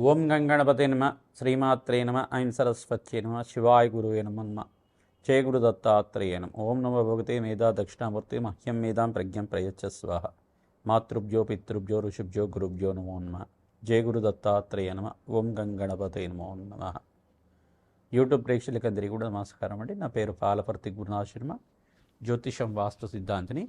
ఓం గంగణపతే నమ శ్రీమాత్రే నమ ఐం సరస్వత్యే నమ శివాయ గురువే నమ. నమ జయ గురు దత్తాత్రేయ నమ. ఓం నమ భగవతే మేధా దక్షిణామూర్తి మహ్యం మేధాం ప్రజ్ఞం ప్రయచ్చ స్వాహ. మాతృభ్యో పితృభ్యో ఋషిభ్యో గురుభ్యో నమో నమ. జయ గురు దత్తాత్రేయ నమ. ఓం గంగణపతే నమో నమ. యూట్యూబ్ ప్రేక్షకులకందరికీ కూడా నమస్కారం అండి. నా పేరు పాలపర్తి గురునాథ్ జ్యోతిషం వాస్తు సిద్ధాంతిని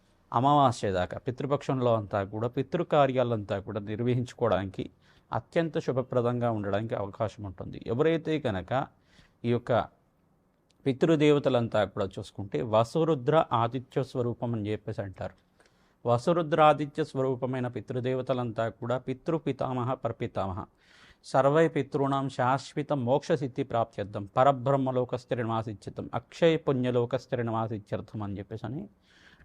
అమావాస్య దాకా పితృపక్షంలో అంతా కూడా పితృకార్యాలంతా కూడా నిర్వహించుకోవడానికి అత్యంత శుభప్రదంగా ఉండడానికి అవకాశం ఉంటుంది. ఎవరైతే కనుక ఈ యొక్క పితృదేవతలంతా కూడా చూసుకుంటే వసురుద్ర ఆదిత్య స్వరూపం అని చెప్పేసి అంటారు. వసురుద్ర ఆదిత్య స్వరూపమైన పితృదేవతలంతా కూడా పితృ పితామహ పరపితామహ. సర్వై పితృణం శాశ్వత మోక్షసిద్ధి ప్రాప్త్యర్థం. పరబ్రహ్మలోక స్థిర నివాసిత్యర్థం అక్షయ పుణ్యలోక స్థిర నివాసిత్యర్థం అని చెప్పేసి అని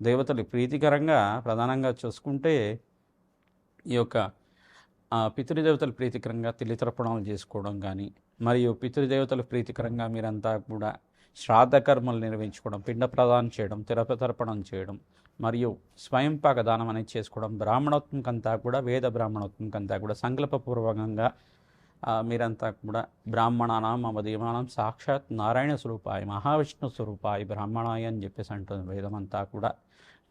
దేవతలు ప్రీతికరంగా ప్రధానంగా చూసుకుంటే ఈ యొక్క పితృదేవతలు ప్రీతికరంగా తిలితర్పణాలు చేసుకోవడం కానీ మరియు పితృదేవతలు ప్రీతికరంగా మీరంతా కూడా శ్రాద్ధ కర్మలు నిర్వహించుకోవడం పిండ ప్రదానం చేయడం తిరపతర్పణం చేయడం మరియు స్వయంపాక దానం అనేది చేసుకోవడం బ్రాహ్మణోత్వంకంతా కూడా వేద బ్రాహ్మణోత్వంకంతా కూడా సంకల్పపూర్వకంగా మీరంతా కూడా బ్రాహ్మణానాం మమ సాక్షాత్ నారాయణ స్వరూపాయ మహావిష్ణు స్వరూపాయ బ్రాహ్మణాయ అని చెప్పేసి అంటుంది వేదమంతా కూడా.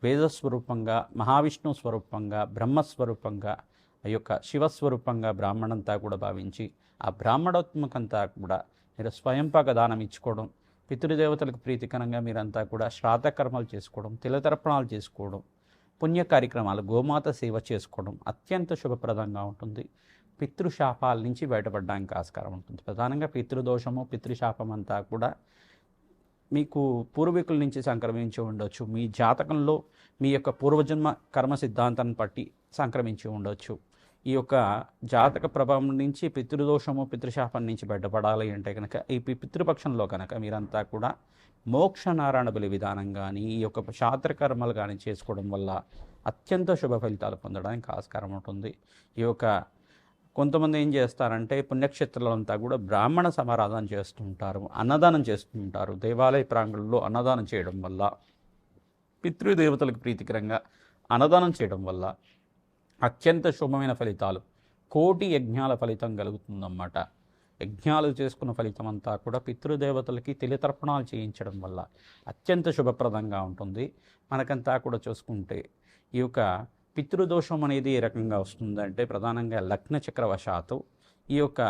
వేద స్వరూపంగా మహావిష్ణు స్వరూపంగా బ్రహ్మస్వరూపంగా ఆ యొక్క శివస్వరూపంగా బ్రాహ్మణంతా కూడా భావించి ఆ బ్రాహ్మణోత్మకంతా కూడా మీరు స్వయంపాక దానం ఇచ్చుకోవడం పితృదేవతలకు ప్రీతికరంగా మీరంతా కూడా శ్రాద్ధ చేసుకోవడం తిలతర్పణాలు చేసుకోవడం పుణ్య కార్యక్రమాలు గోమాత సేవ చేసుకోవడం అత్యంత శుభప్రదంగా ఉంటుంది. పితృశాపాల నుంచి బయటపడడానికి ఆస్కారం ఉంటుంది. ప్రధానంగా పితృదోషము పితృశాపం అంతా కూడా మీకు పూర్వీకుల నుంచి సంక్రమించి ఉండొచ్చు. మీ జాతకంలో మీ యొక్క పూర్వజన్మ కర్మ సిద్ధాంతాన్ని బట్టి సంక్రమించి ఉండొచ్చు. ఈ యొక్క జాతక ప్రభావం నుంచి పితృదోషము పితృశాపం నుంచి బయటపడాలి అంటే కనుక ఈ పితృపక్షంలో కనుక మీరంతా కూడా మోక్ష నారాయణ బలి విధానం కానీ ఈ యొక్క శాస్త్ర కర్మలు కానీ చేసుకోవడం వల్ల అత్యంత శుభ ఫలితాలు పొందడానికి ఆస్కారం ఉంటుంది. ఈ యొక్క కొంతమంది ఏం చేస్తారంటే పుణ్యక్షేత్రాలంతా కూడా బ్రాహ్మణ సమారాధన చేస్తుంటారు అన్నదానం చేస్తుంటారు. దేవాలయ ప్రాంగణంలో అన్నదానం చేయడం వల్ల పితృదేవతలకు ప్రీతికరంగా అన్నదానం చేయడం వల్ల అత్యంత శుభమైన ఫలితాలు కోటి యజ్ఞాల ఫలితం కలుగుతుందన్నమాట. యజ్ఞాలు చేసుకున్న ఫలితం అంతా కూడా పితృదేవతలకి తెలితర్పణాలు చేయించడం వల్ల అత్యంత శుభప్రదంగా ఉంటుంది. మనకంతా కూడా చూసుకుంటే ఈ యొక్క పితృదోషం అనేది ఏ రకంగా వస్తుందంటే ప్రధానంగా లగ్న చక్రవశాత్తు ఈ యొక్క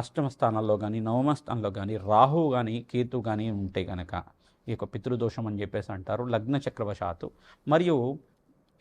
అష్టమ స్థానాల్లో కానీ నవమ స్థానంలో కానీ రాహు కానీ కేతు కానీ ఉంటే కనుక ఈ యొక్క పితృదోషం అని చెప్పేసి అంటారు లగ్న చక్రవశాత్తు. మరియు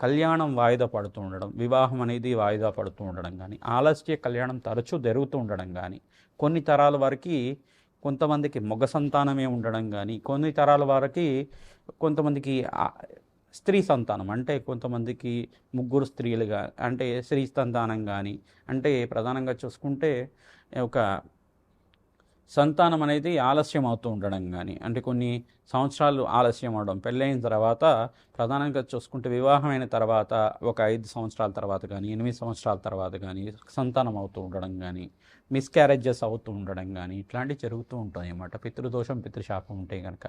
కళ్యాణం వాయిదా పడుతూ ఉండడం వివాహం అనేది వాయిదా పడుతూ ఉండడం కానీ ఆలస్య కళ్యాణం తరచూ జరుగుతూ ఉండడం కానీ కొన్ని తరాల వారికి కొంతమందికి మగ సంతానమే ఉండడం కానీ కొన్ని తరాల వారికి కొంతమందికి స్త్రీ సంతానం అంటే కొంతమందికి ముగ్గురు స్త్రీలుగా అంటే స్త్రీ సంతానం కానీ అంటే ప్రధానంగా చూసుకుంటే ఒక సంతానం అనేది ఆలస్యం అవుతూ ఉండడం కానీ అంటే కొన్ని సంవత్సరాలు ఆలస్యం అవడం పెళ్ళైన తర్వాత ప్రధానంగా చూసుకుంటే వివాహమైన తర్వాత ఒక ఐదు సంవత్సరాల తర్వాత కానీ ఎనిమిది సంవత్సరాల తర్వాత కానీ సంతానం అవుతూ ఉండడం కానీ మిస్క్యారేజెస్ అవుతూ ఉండడం కానీ ఇట్లాంటివి జరుగుతూ ఉంటాయి అన్నమాట. పితృదోషం పితృశాపం ఉంటే కనుక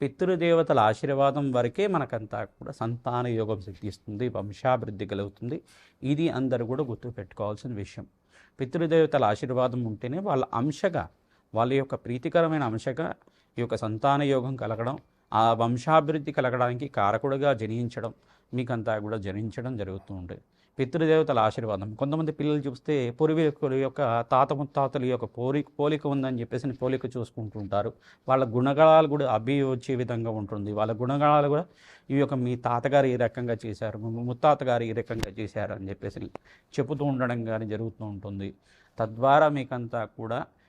పితృదేవతల ఆశీర్వాదం వరకే మనకంతా కూడా సంతాన యోగం సిద్ధిస్తుంది వంశాభివృద్ధి కలుగుతుంది. ఇది అందరూ కూడా గుర్తుపెట్టుకోవాల్సిన విషయం. పితృదేవతల ఆశీర్వాదం ఉంటేనే వాళ్ళ అంశగా వాళ్ళ యొక్క ప్రీతికరమైన అంశగా ఈ యొక్క సంతాన యోగం కలగడం ఆ వంశాభివృద్ధి కలగడానికి కారకుడుగా జనించడం మీకంతా కూడా జనించడం జరుగుతూ ఉంటుంది పితృదేవతల ఆశీర్వాదం. కొంతమంది పిల్లలు చూస్తే పూర్వీకుల యొక్క తాత ముత్తాతల యొక్క పోలి పోలిక ఉందని చెప్పేసి పోలిక చూసుకుంటూ ఉంటారు. వాళ్ళ గుణగణాలు కూడా అభి వచ్చే విధంగా ఉంటుంది. వాళ్ళ గుణగణాలు కూడా ఈ యొక్క మీ తాతగారు ఈ రకంగా చేశారు ముత్తాత ముత్తాతగారు ఈ రకంగా చేశారు అని చెప్పేసి చెబుతూ ఉండడం కానీ జరుగుతూ ఉంటుంది. తద్వారా మీకంతా కూడా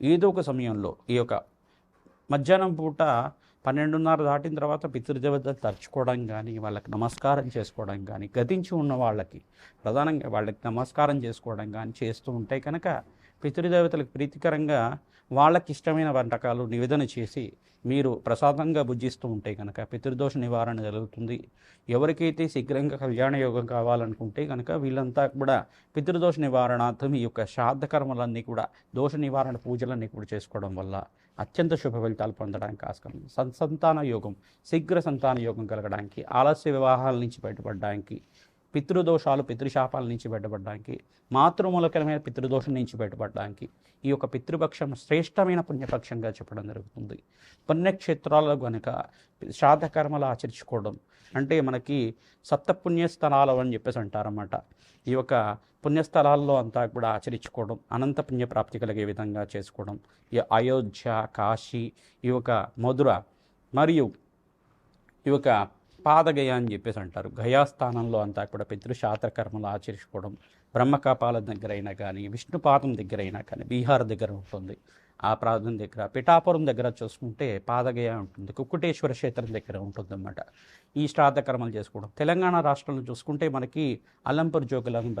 ఏదో ఒక సమయంలో ఈ యొక్క మధ్యాహ్నం పూట పన్నెండున్నర దాటిన తర్వాత పితృదేవత తరుచుకోవడం కానీ వాళ్ళకి నమస్కారం చేసుకోవడం కానీ గతించి ఉన్న వాళ్ళకి ప్రధానంగా వాళ్ళకి నమస్కారం చేసుకోవడం కానీ చేస్తూ ఉంటే కనుక పితృదేవతలకు ప్రీతికరంగా వాళ్ళకి ఇష్టమైన వంటకాలు నివేదన చేసి మీరు ప్రసాదంగా భుజిస్తూ ఉంటే కనుక పితృదోష నివారణ జరుగుతుంది. ఎవరికైతే శీఘ్రంగా కళ్యాణ యోగం కావాలనుకుంటే కనుక వీళ్ళంతా కూడా పితృదోష నివారణార్థం ఈ యొక్క శ్రాద్ధ కర్మలన్నీ కూడా దోష నివారణ పూజలన్నీ కూడా చేసుకోవడం వల్ల అత్యంత శుభ ఫలితాలు పొందడానికి ఆస్కారం. సంతాన యోగం శీఘ్ర సంతాన యోగం కలగడానికి ఆలస్య వివాహాల నుంచి బయటపడడానికి పితృదోషాలు పితృశాపాల నుంచి బయటపడడానికి మాతృమూలకరమైన పితృదోషం నుంచి బయటపడడానికి ఈ యొక్క పితృపక్షం శ్రేష్టమైన పుణ్యపక్షంగా చెప్పడం జరుగుతుంది. పుణ్యక్షేత్రాల్లో కనుక శ్రాద్ధకర్మలు ఆచరించుకోవడం అంటే మనకి సప్త పుణ్యస్థలాలు అని చెప్పేసి అంటారన్నమాట. ఈ యొక్క పుణ్యస్థలాల్లో అంతా కూడా ఆచరించుకోవడం అనంత పుణ్యప్రాప్తి కలిగే విధంగా చేసుకోవడం ఈ అయోధ్య కాశీ ఈ యొక్క మధుర మరియు ఈ యొక్క పాదగయ అని చెప్పేసి అంటారు. గయాస్థానంలో అంతా కూడా పెద్దలు శాతకర్మలు ఆచరించుకోవడం బ్రహ్మకాపాల దగ్గర అయినా కానీ విష్ణుపాదం దగ్గర అయినా కానీ బీహార్ దగ్గర ఉంటుంది. ఆ ప్రాంతం దగ్గర పిఠాపురం దగ్గర చూసుకుంటే పాదగయ ఉంటుంది. కుక్కుటేశ్వర క్షేత్రం దగ్గర ఉంటుందన్నమాట. ఈ శ్రాద్ధ కర్మలు చేసుకోవడం. తెలంగాణ రాష్ట్రంలో చూసుకుంటే మనకి అల్లంపూర్ జోగులంబ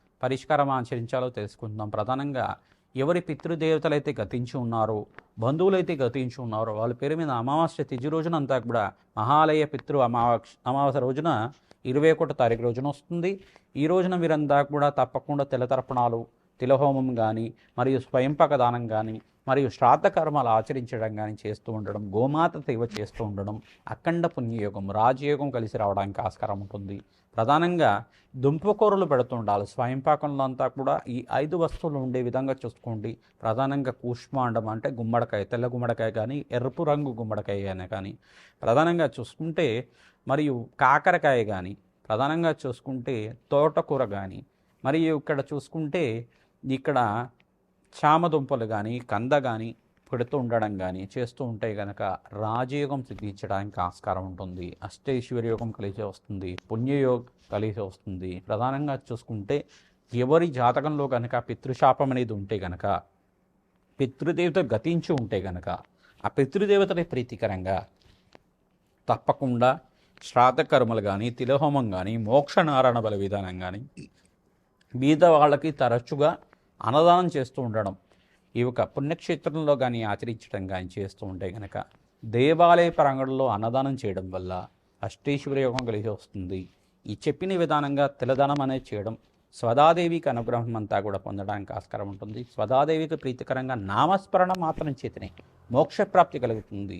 పరిష్కారం ఆచరించాలో తెలుసుకుందాం ప్రధానంగా ఎవరి పితృదేవతలైతే గతించి ఉన్నారో బంధువులైతే గతించి ఉన్నారో వాళ్ళ పేరు మీద అమావాస్య తిథి రోజున అంతా కూడా మహాలయ పితృ అమావాస్య అమావాస్య రోజున ఇరవై ఒకటో తారీఖు రోజున వస్తుంది. ఈ రోజున వీరంతా కూడా తప్పకుండా తెల్లతర్పణాలు తిలహోమం కానీ మరియు స్వయంపక దానం కానీ మరియు శ్రాద్ధ కర్మలు ఆచరించడం కానీ చేస్తూ ఉండడం గోమాత సేవ చేస్తూ ఉండడం అఖండ పుణ్యయోగం రాజయోగం కలిసి రావడానికి ఆస్కారం ఉంటుంది. ప్రధానంగా దుంపకూరలు పెడుతూ ఉండాలి. స్వయంపాకంలో అంతా కూడా ఈ ఐదు వస్తువులు ఉండే విధంగా చూసుకోండి. ప్రధానంగా కూష్మాండం అంటే గుమ్మడికాయ తెల్ల గుమ్మడికాయ కానీ ఎరుపు రంగు గుమ్మడికాయ అని కానీ ప్రధానంగా చూసుకుంటే మరియు కాకరకాయ కానీ ప్రధానంగా చూసుకుంటే తోటకూర కానీ మరియు ఇక్కడ చూసుకుంటే ఇక్కడ చామదుంపలు కానీ కంద కానీ పెడుతూ ఉండడం కానీ చేస్తూ ఉంటే కనుక రాజయోగం సిద్ధించడానికి ఆస్కారం ఉంటుంది. అష్టైశ్వర్య యోగం కలిసి వస్తుంది. పుణ్యయోగం కలిసి వస్తుంది. ప్రధానంగా చూసుకుంటే ఎవరి జాతకంలో కనుక పితృశాపం అనేది ఉంటే కనుక పితృదేవత గతించి ఉంటే కనుక ఆ పితృదేవతలే ప్రీతికరంగా తప్పకుండా శ్రాద్ధకర్మలు కానీ తిలహోమం కానీ మోక్ష నారాయణ బల విధానం కానీ బీద వాళ్ళకి తరచుగా అన్నదానం చేస్తూ ఉండడం ఈ యొక్క పుణ్యక్షేత్రంలో కానీ ఆచరించడం కానీ చేస్తూ ఉంటే కనుక దేవాలయ ప్రాంగణంలో అన్నదానం చేయడం వల్ల అష్టేశ్వర యోగం కలిసి వస్తుంది. ఈ చెప్పిన విధానంగా తిలదానం అనేది చేయడం స్వదాదేవికి అనుగ్రహం అంతా కూడా పొందడానికి ఆస్కారం ఉంటుంది. స్వదాదేవికి ప్రీతికరంగా నామస్మరణ మాత్రం చేతనే మోక్షప్రాప్తి కలుగుతుంది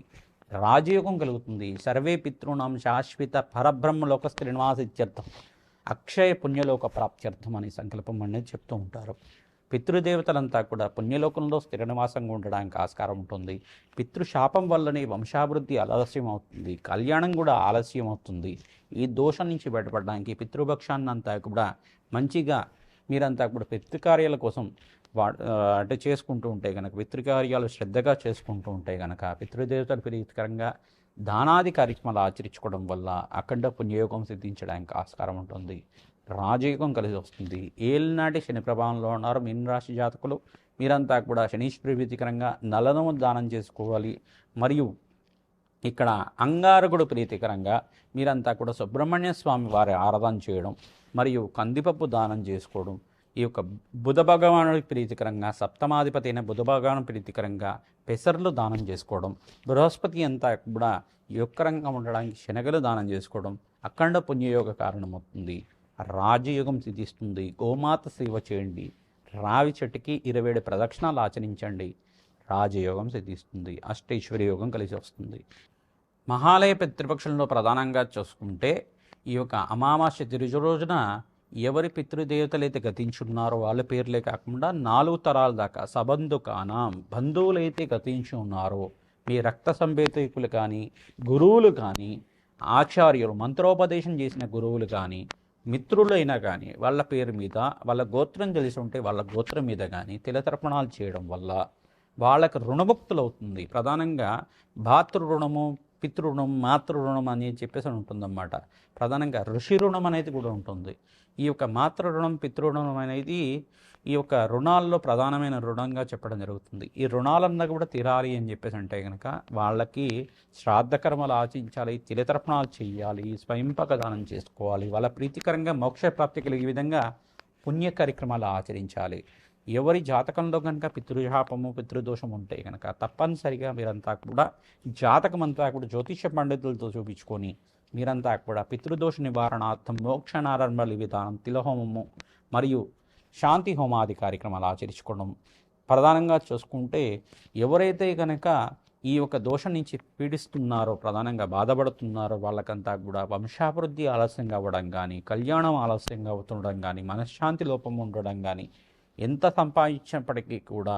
రాజయోగం కలుగుతుంది. సర్వే పితృణం శాశ్వత పరబ్రహ్మలోక శ్రీనివాసిత్యర్థం అక్షయ పుణ్యలోక ప్రాప్త్యర్థం అనే సంకల్పం అనేది చెప్తూ ఉంటారు. పితృదేవతలంతా కూడా పుణ్యలోకంలో స్థిర నివాసంగా ఉండడానికి ఆస్కారం ఉంటుంది. పితృశాపం వల్లనే వంశాభివృద్ధి ఆలస్యం అవుతుంది. కళ్యాణం కూడా ఆలస్యం అవుతుంది. ఈ దోషం నుంచి బయటపడడానికి పితృపక్షాన్నంతా కూడా మంచిగా మీరంతా కూడా పితృకార్యాల కోసం వా అంటే చేసుకుంటూ ఉంటే కనుక పితృకార్యాలు శ్రద్ధగా చేసుకుంటూ ఉంటే కనుక పితృదేవతలు ప్రీతికరంగా దానాది కార్యక్రమాలు ఆచరించుకోవడం వల్ల అఖండ పుణ్యయోగం సిద్ధించడానికి ఆస్కారం ఉంటుంది. రాజయోగం కలిసి వస్తుంది. ఏలినాటి శని ప్రభావంలో ఉన్నారు. మీన రాశి జాతకులు మీరంతా కూడా శనీశ్వరి ప్రీతికరంగా నలనము దానం చేసుకోవాలి. మరియు ఇక్కడ అంగారకుడు ప్రీతికరంగా మీరంతా కూడా సుబ్రహ్మణ్య స్వామి వారి ఆరాధన చేయడం మరియు కందిపప్పు దానం చేసుకోవడం ఈ యొక్క బుధ భగవానుడికి ప్రీతికరంగా సప్తమాధిపతి అయిన బుధ భగవాను ప్రీతికరంగా పెసర్లు దానం చేసుకోవడం బృహస్పతి అంతా కూడా యొక్కరంగా ఉండడానికి శనగలు దానం చేసుకోవడం అఖండ పుణ్యయోగ కారణమవుతుంది. రాజయోగం సిద్ధిస్తుంది. గోమాత సేవ చేయండి. రావి చెట్టుకి ఇరవై ఏడు ప్రదక్షిణాలు ఆచరించండి. రాజయోగం సిద్ధిస్తుంది. అష్టైశ్వర్య యోగం కలిసి వస్తుంది. మహాలయ పితృపక్షంలో ప్రధానంగా చూసుకుంటే ఈ యొక్క అమావాస్య తిరుజు రోజున ఎవరి పితృదేవతలైతే గతించున్నారో వాళ్ళ పేర్లే కాకుండా నాలుగు తరాల దాకా సబంధుకానం బంధువులైతే గతించి ఉన్నారో మీ రక్త సంబేతకులు కానీ గురువులు కానీ ఆచార్యులు మంత్రోపదేశం చేసిన గురువులు కానీ మిత్రులైనా కానీ వాళ్ళ పేరు మీద వాళ్ళ గోత్రం తెలిసి ఉంటే వాళ్ళ గోత్రం మీద కానీ తిలతర్పణాలు చేయడం వల్ల వాళ్ళకు రుణముక్తులు అవుతుంది ప్రధానంగా భాతృ రుణము పితృణం రుణం మాతృ రుణం అని చెప్పేసి అని ఉంటుందన్నమాట. ప్రధానంగా ఋషి రుణం అనేది కూడా ఉంటుంది. ఈ యొక్క మాతృ రుణం అనేది ఈ యొక్క రుణాల్లో ప్రధానమైన రుణంగా చెప్పడం జరుగుతుంది. ఈ రుణాలన్నా కూడా తీరాలి అని చెప్పేసి అంటే కనుక వాళ్ళకి శ్రాద్ధకర్మలు ఆచించాలి ఆచరించాలి తిలతర్పణాలు చేయాలి స్వయంపక దానం చేసుకోవాలి వాళ్ళ ప్రీతికరంగా మోక్ష ప్రాప్తి కలిగే విధంగా పుణ్య కార్యక్రమాలు ఆచరించాలి. ఎవరి జాతకంలో కనుక పితృశాపము పితృదోషం ఉంటే కనుక తప్పనిసరిగా మీరంతా కూడా జాతకం అంతా కూడా జ్యోతిష పండితులతో చూపించుకొని మీరంతా కూడా పితృదోష నివారణార్థం మోక్ష విధానం తిలహోమము మరియు శాంతి హోమాది కార్యక్రమాలు ఆచరించుకోవడం ప్రధానంగా చూసుకుంటే ఎవరైతే కనుక ఈ యొక్క దోషం నుంచి పీడిస్తున్నారో ప్రధానంగా బాధపడుతున్నారో వాళ్ళకంతా కూడా వంశాభివృద్ధి ఆలస్యంగా అవ్వడం కానీ కళ్యాణం ఆలస్యంగా అవుతుండడం కానీ మనశ్శాంతి లోపం ఉండడం కానీ ఎంత సంపాదించినప్పటికీ కూడా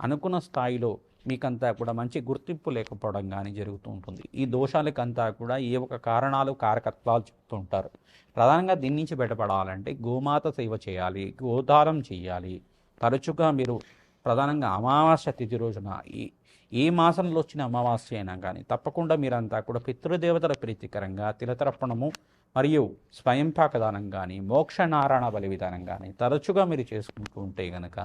అనుకున్న స్థాయిలో మీకంతా కూడా మంచి గుర్తింపు లేకపోవడం కానీ జరుగుతూ ఉంటుంది. ఈ దోషాలకంతా కూడా ఏ ఒక కారణాలు కారకత్వాలు చెప్తూ ఉంటారు. ప్రధానంగా దీని నుంచి బయటపడాలంటే గోమాత సేవ చేయాలి గోదానం చేయాలి. తరచుగా మీరు ప్రధానంగా అమావాస్య తిథి రోజున ఈ ఏ మాసంలో వచ్చిన అమావాస్య అయినా కానీ తప్పకుండా మీరంతా కూడా పితృదేవతల ప్రీతికరంగా తిలతర్పణము మరియు స్వయంపాక దానం కానీ మోక్ష నారాయణ బలి విధానం కానీ తరచుగా మీరు చేసుకుంటూ ఉంటే గనక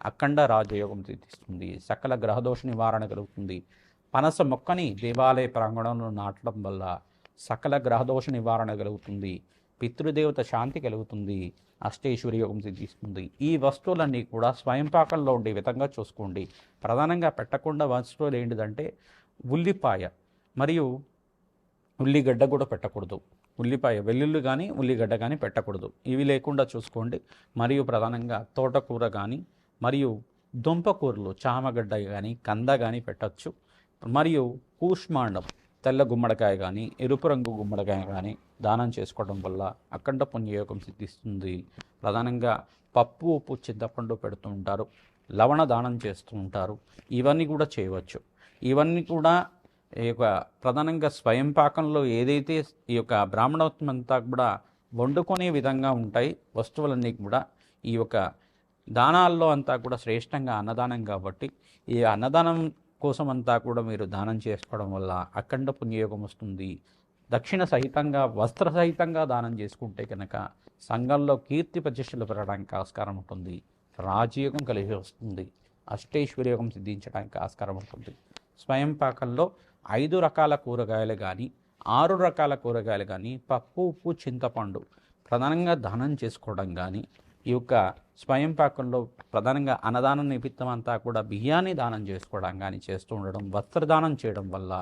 అఖండ రాజయోగం తీస్తుంది సకల గ్రహదోష నివారణ కలుగుతుంది. పనస మొక్కని దేవాలయ ప్రాంగణంలో నాటడం వల్ల సకల గ్రహదోష నివారణ కలుగుతుంది పితృదేవత శాంతి కలుగుతుంది అష్టేశ్వరి యోగం సిద్ధిస్తుంది ఈ వస్తువులన్నీ కూడా స్వయంపాకంలో ఉండే విధంగా చూసుకోండి. ప్రధానంగా పెట్టకుండా వస్తువులు ఏంటిదంటే ఉల్లిపాయ మరియు ఉల్లిగడ్డ కూడా పెట్టకూడదు. ఉల్లిపాయ వెల్లుల్లి కానీ ఉల్లిగడ్డ కానీ పెట్టకూడదు. ఇవి లేకుండా చూసుకోండి. మరియు ప్రధానంగా తోటకూర కానీ మరియు దుంపకూరలు చామగడ్డ కానీ కంద కానీ పెట్టచ్చు. మరియు కూష్మాండం తెల్ల గుమ్మడికాయ కానీ ఎరుపు రంగు గుమ్మడికాయ కానీ దానం చేసుకోవడం వల్ల అఖండ పుణ్యయోగం సిద్ధిస్తుంది. ప్రధానంగా పప్పు ఉప్పు చింతపండు పెడుతూ ఉంటారు. లవణ దానం చేస్తూ ఉంటారు. ఇవన్నీ కూడా చేయవచ్చు. ఇవన్నీ కూడా ఈ యొక్క ప్రధానంగా స్వయం పాకంలో ఏదైతే ఈ యొక్క బ్రాహ్మణోత్వం అంతా కూడా వండుకునే విధంగా ఉంటాయి వస్తువులన్నీ కూడా ఈ యొక్క దానాల్లో అంతా కూడా శ్రేష్టంగా అన్నదానం కాబట్టి ఈ అన్నదానం కోసం అంతా కూడా మీరు దానం చేసుకోవడం వల్ల అఖండ పుణ్యయోగం వస్తుంది. దక్షిణ సహితంగా వస్త్ర సహితంగా దానం చేసుకుంటే కనుక సంఘంలో కీర్తి ప్రతిష్టలు పెరగడానికి ఆస్కారం ఉంటుంది. రాజయోగం కలిగి వస్తుంది. అష్టైశ్వర్యోగం సిద్ధించడానికి ఆస్కారం ఉంటుంది. స్వయం పాకంలో ఐదు రకాల కూరగాయలు కానీ ఆరు రకాల కూరగాయలు కానీ పప్పు ఉప్పు చింతపండు ప్రధానంగా దానం చేసుకోవడం కానీ ఈ యొక్క స్వయం పాకంలో ప్రధానంగా అన్నదాన నిమిత్తం అంతా కూడా బియ్యాన్ని దానం చేసుకోవడం కానీ చేస్తూ ఉండడం వస్త్రదానం చేయడం వల్ల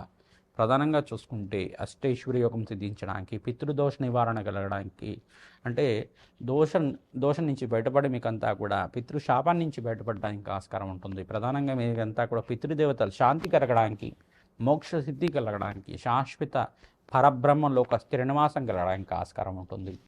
ప్రధానంగా చూసుకుంటే అష్టైశ్వర్య యోగం సిద్ధించడానికి పితృదోష నివారణ కలగడానికి అంటే దోషం దోషం నుంచి బయటపడి మీకంతా కూడా పితృశాపం నుంచి బయటపడడానికి ఆస్కారం ఉంటుంది. ప్రధానంగా మీకంతా కూడా పితృదేవతలు శాంతి కలగడానికి మోక్ష సిద్ధి కలగడానికి శాశ్వత పరబ్రహ్మంలో ఒక స్థిరనివాసం కలగడానికి ఆస్కారం ఉంటుంది.